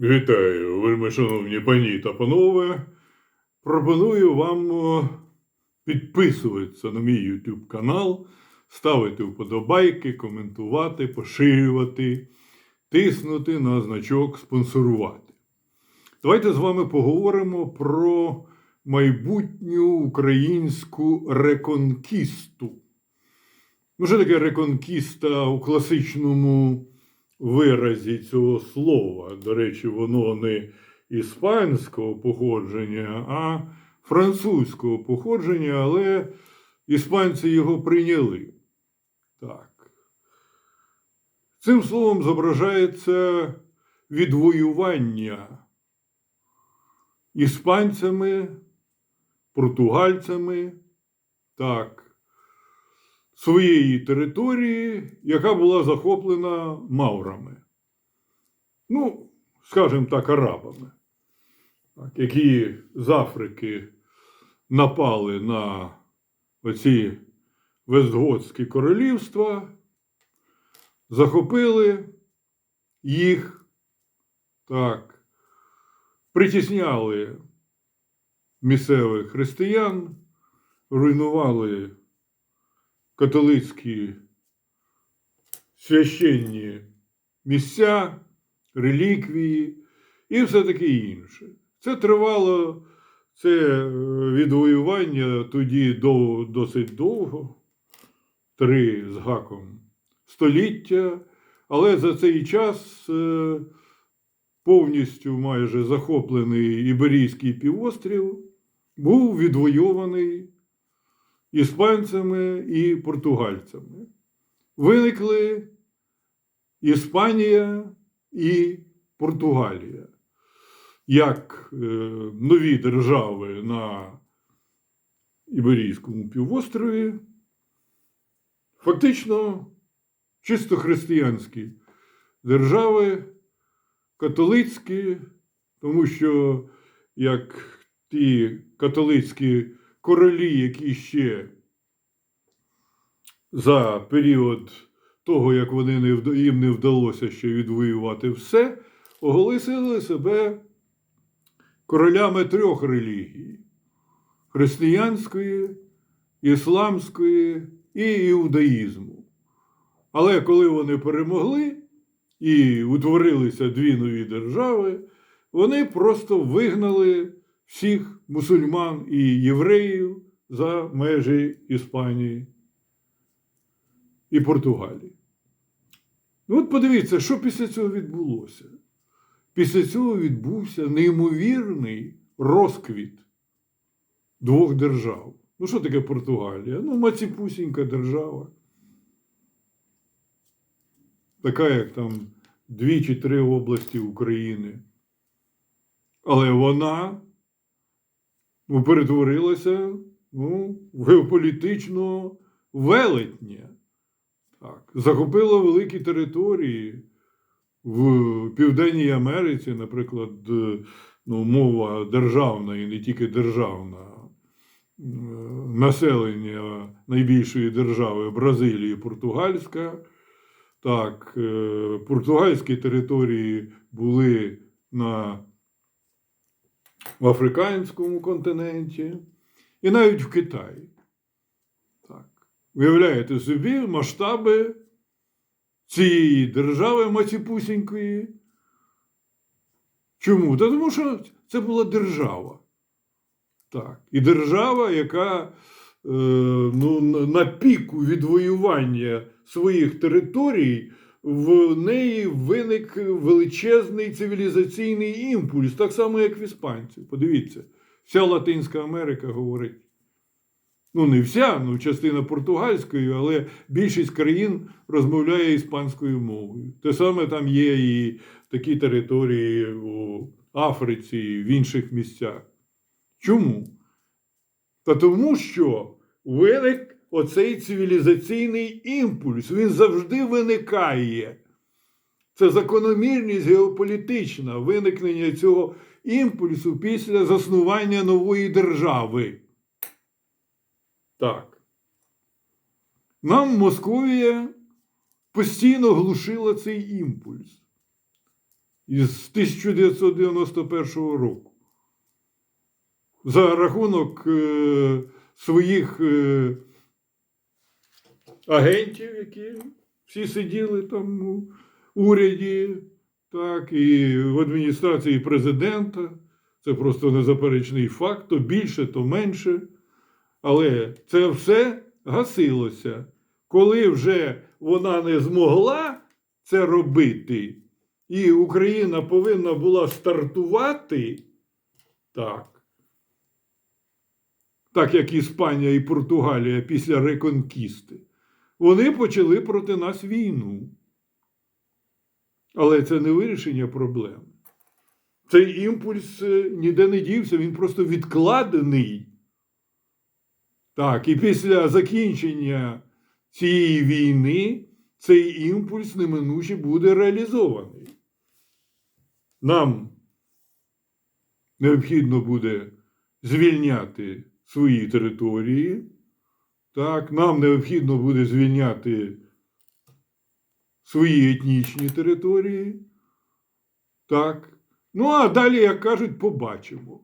Вітаю, вельми шановні пані та панове. Пропоную вам підписуватися на мій YouTube канал, ставити вподобайки, коментувати, поширювати, тиснути на значок спонсорувати. Давайте з вами поговоримо про майбутню українську реконкісту. Ну, що таке реконкіста у класичному виразі цього слова? До речі, воно не іспанського походження, а французького походження, але іспанці його прийняли. Так. Цим словом зображається відвоювання іспанцями, португальцями, так, своєї території, яка була захоплена маврами. Ну, скажімо так, арабами, які з Африки напали на оці Вестготські королівства, захопили їх, так, притісняли місцевих християн, руйнували католицькі священні місця, реліквії і все таке інше. Це тривало це е, відвоювання тоді до, досить довго, три з гаком століття, але за цей час е, повністю майже захоплений Іберійський півострів був відвойований іспанцями і португальцями. Виникли Іспанія і Португалія як е, нові держави на Іберійському півострові, фактично чисто християнські держави, католицькі, тому що як ті католицькі королі, які ще за період того, як вони не їм не вдалося ще відвоювати все, оголосили себе королями трьох релігій: християнської, ісламської і іудаїзму. Але коли вони перемогли і утворилися дві нові держави, вони просто вигнали всіх мусульман і євреїв за межі Іспанії і Португалії. Ну, от подивіться, що після цього відбулося. Після цього відбувся неймовірний розквіт двох держав. Ну, що таке Португалія? Ну, маціпусінька держава. Така, як там дві чи три області України. Але вона перетворилася ну, в геополітичну велетня. Так, захопила великі території в Південній Америці, наприклад, е, ну, мова державна і не тільки державна, е, населення найбільшої держави Бразилії, португальська. Так, е, португальські території були на в Африканському континенті і навіть в Китаї. Так. Уявляєте собі масштаби цієї держави Маціпусінької. Чому? Та тому що це була держава. Так. І держава, яка е, ну, на- піку відвоювання своїх територій, в неї виник величезний цивілізаційний імпульс, так само, як в іспанців. Подивіться, вся Латинська Америка говорить. Ну, не вся, ну, частина португальською, але більшість країн розмовляє іспанською мовою. Те саме там є і такі території у Африці, в інших місцях. Чому? Та тому, що виник оцей цивілізаційний імпульс. Він завжди виникає. Це закономірність геополітична виникнення цього імпульсу після заснування нової держави. Так. Нам Московія постійно глушила цей імпульс. із 1991 року. За рахунок е, своїх е, агентів, які всі сиділи там у уряді, так, і в адміністрації президента. Це просто незаперечний факт, то більше, то менше. Але це все гасилося. Коли вже вона не змогла це робити, і Україна повинна була стартувати так, так як Іспанія і Португалія після реконкісти, вони почали проти нас війну. Але це не вирішення проблеми. Цей імпульс е, ніде не дівся, він просто відкладений. Так, і після закінчення цієї війни цей імпульс неминуче буде реалізований. Нам необхідно буде звільняти свої території. Так, нам необхідно буде звільняти свої етнічні території. Так. Ну, а далі, як кажуть, побачимо.